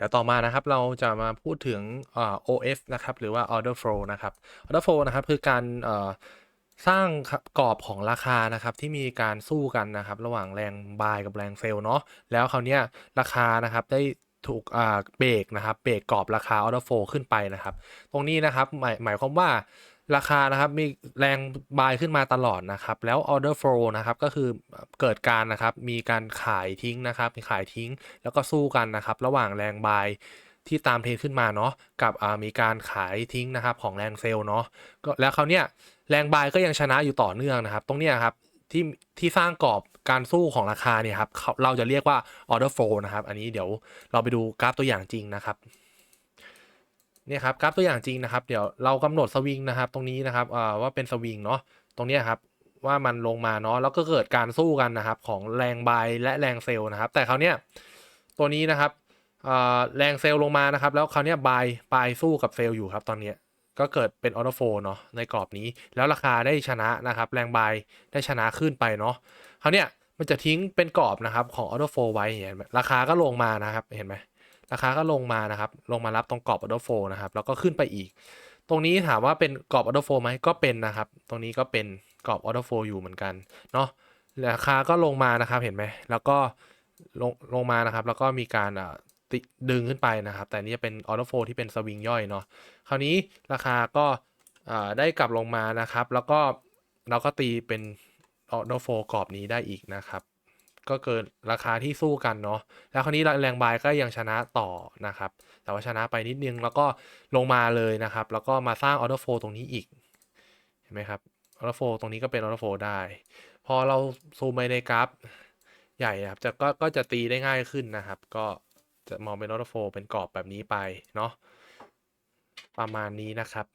ดี๋ยวต่อมานะครับเราจะมาพูดถึงอ OF นะครับหรือว่า order flow นะครับ order flow นะครับคือการสร้างกรอบของราคานะครับที่มีการสู้กันนะครับระหว่างแรง buy กับแรง sell เนาะแล้วคราวนี้ราคานะครับได้ถูกเบรกนะครับเบรกกรอบราคา order flow ขึ้นไปนะครับ ตรงนี้นะครับหมายหมายความว่า ราคานะครับมีแรง buy ขึ้นมาตลอดนะครับ แล้ว order flow นะครับก็คือเกิดการนะครับมีการขายทิ้งนะครับมีขายทิ้ง แล้วก็สู้กันนะครับ ระหว่างแรง buy ที่ตามเทรนขึ้นมาเนาะกับมีการขายทิ้งนะครับของแรงเซลล์เนาะก็แล้วเขาวเนี้ยแรงบายก็ยังชนะอยู่ต่อเนื่องนะครับ ตรงเนี้ยครับที่ที่สร้างกรอบการสู้ของราคาเนี่ยครับเราจะเรียกว่า order flow นะครับ อันนี้เดี๋ยวเราไปดูกราฟตัวอย่างจริงนะครับ เนี่ยครับกราฟตัวอย่างจริงนะครับ เดี๋ยวเรากำหนดสวิงนะครับ ตรงนี้นะครับว่าเป็นสวิงเนาะตรงนี้ครับว่ามันลงมาเนาะแล้วก็เกิดการสู้กันนะครับ ของแรงบายและแรงเซลล์นะครับ แต่คราวเนี้ยตัวนี้นะครับแรงเซลล์ลงมานะครับ แล้วคราวเนี้ยบายบายสู้กับเซลล์อยู่ครับ ตอนเนี้ยก็เกิดเป็นออโตโฟเนาะในกรอบนี้ แล้วราคาได้ชนะนะครับ แรงบายได้ชนะขึ้นไปเนาะคราวเนี้ยมันจะทิ้งเป็นกรอบนะครับของออโตโฟไว้เห็นไหมราคาก็ลงมานะครับเห็นไหม ราคาก็ลงมานะครับ ลงมารับตรงกรอบออโตโฟนะครับ แล้วก็ขึ้นไปอีก ตรงนี้ถามว่าเป็นกรอบออโตโฟไหมก็เป็นนะครับ ตรงนี้ก็เป็นกรอบออโตโฟอยู่เหมือนกันเนาะ ราคาก็ลงมานะครับเห็นไหม แล้วก็ลงลงมานะครับ แล้วก็มีการดึงขึ้นไปนะครับ แต่นี่จะเป็นออโตโฟที่เป็นสวิงย่อยเนาะ คราวนี้ราคาก็ได้กลับลงมานะครับ แล้วก็เราก็ตีเป็นออโตโฟกรอบนี้ได้อีกนะครับ ก็เกินราคาที่สู้กันเนาะแล้วคราวนี้แรงบายก็ยังชนะต่อนะครับ แต่ว่าชนะไปนิดนึงแล้วก็ลงมาเลยนะครับ แล้วก็มาสร้างออโตโฟตรงนี้อีกเห็นไหมครับออโตโฟตรงนี้ก็เป็นออโตโฟได้ พอเราซูมไปในกราฟใหญ่นะครับจะก็ก็จะตีได้ง่ายขึ้นนะครับ ก็จะมองเป็นออโตโฟเป็นกรอบแบบนี้ไปเนาะประมาณนี้นะครับ